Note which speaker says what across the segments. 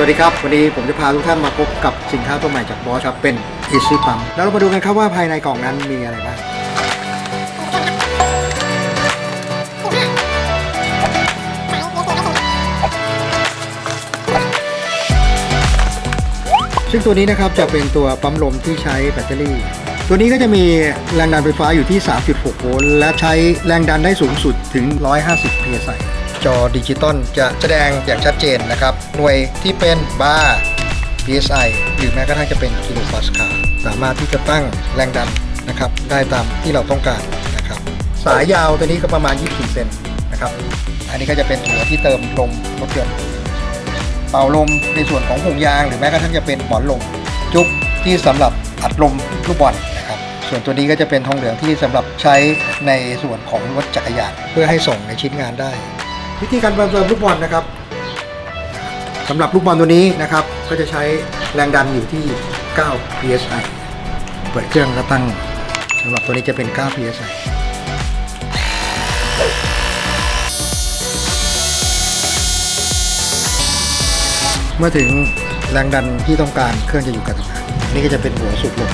Speaker 1: สวัสดีครับ วันนี้ผมจะพาทุกท่านมาพบกับสินค้าตัวใหม่จากบอสครับ เป็น Easy Pump แล้วเรามาดูกันครับว่าภายในกล่องนั้นมีอะไรบ้างซึ่งตัวนี้นะครับจะเป็นตัวปั๊มลมที่ใช้แบตเตอรี่ ตัวนี้ก็จะมีแรงดันไฟฟ้าอยู่ที่ 3.6 โวลต์และใช้แรงดันได้สูงสุดถึง 150 psi จอดิจิตอลจะแสดงอย่างชัดเจนนะครับ หน่วยที่เป็นบาร์ psi หรือแม้กระทั่งจะเป็นกิโลปาสคาสามารถที่จะตั้งแรงดันนะครับ ได้ตามที่เราต้องการนะครับ สายยาวตัวนี้ก็ประมาณ 24 เซนนะครับ อันนี้ก็จะเป็นถัวที่เติมลมรถยนต์เป่าลมในส่วนของห่วงยาง หรือแม้กระทั่งจะเป็นหมอนลมจุ๊บที่สำหรับอัดลมลูกบอลนะครับ ส่วนตัวนี้ก็จะเป็นทองเหลืองที่สำหรับใช้ในส่วนของรถจักรยานเพื่อให้ส่งในชิ้นงานได้ วิธีการเติมลูกบอลนะครับสำหรับลูกบอลตัวนี้นะครับ ก็จะใช้แรงดันอยู่ที่ 9 psi เปิดเครื่องแล้วตั้งสำหรับตัวนี้จะเป็น 9 psi เมื่อถึงแรงดันที่ต้องการเครื่องจะอยู่กับตรงานนี่ก็จะเป็นหัวสูบลม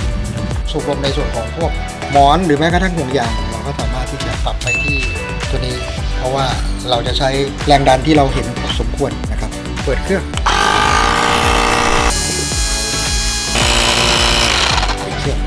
Speaker 1: สูบลมในส่วนของพวกหมอนหรือแม้กระทั่งห่วงยาง เราก็สามารถที่จะปรับไปที่ตัวนี้ เพราะว่า เราจะใช้แรงดันที่เราเห็นพอสมควรนะครับ เปิดเครื่องเครื่อง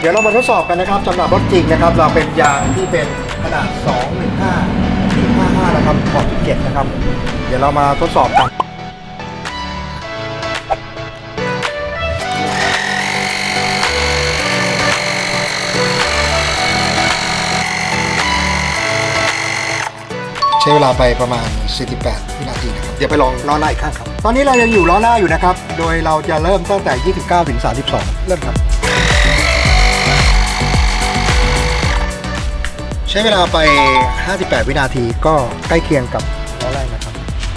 Speaker 1: เดี๋ยวเรามาทดสอบกันนะครับสำหรับรถจริงนะครับ เราเป็นยางที่เป็นขนาด 215 455 นะครับขอบ17นะครับ ดี๋ยวเรามาทดสอบกันใช้เวลาไปประมาณ 48 วินาทีนะครับ เดี๋ยวไปลองล้อหน้าอีกข้างครับ ตอนนี้เรายังอยู่ล้อหน้าอยู่นะครับ โดยเราจะเริ่มตั้งแต่ 29 ถึง 32 เริ่มครับ ใช้เวลาไป 58 วินาทีก็ใกล้เคียงกับ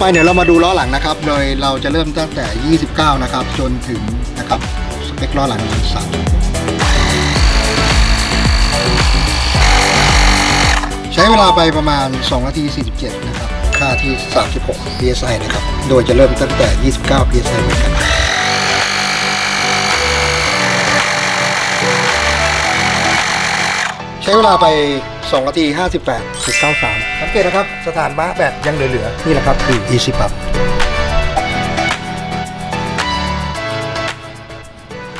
Speaker 1: ไปเดี๋ยวเรามาดูล้อหลังนะครับ โดยเราจะเริ่มตั้งแต่ 29 นะครับ จนถึงนะครับสเปคล้อหลังสามใช้เวลาไปประมาณ 2 นาที 47 นะครับ ค่าที่ 36 psi นะครับ โดยจะเริ่มตั้งแต่ 29 psi เหมือนกัน ช้เวลาไป2นาที58 93 สังเกตนะครับ สถานม้าแบบยังเหลือๆ นี่แหละครับคือ Easy Pub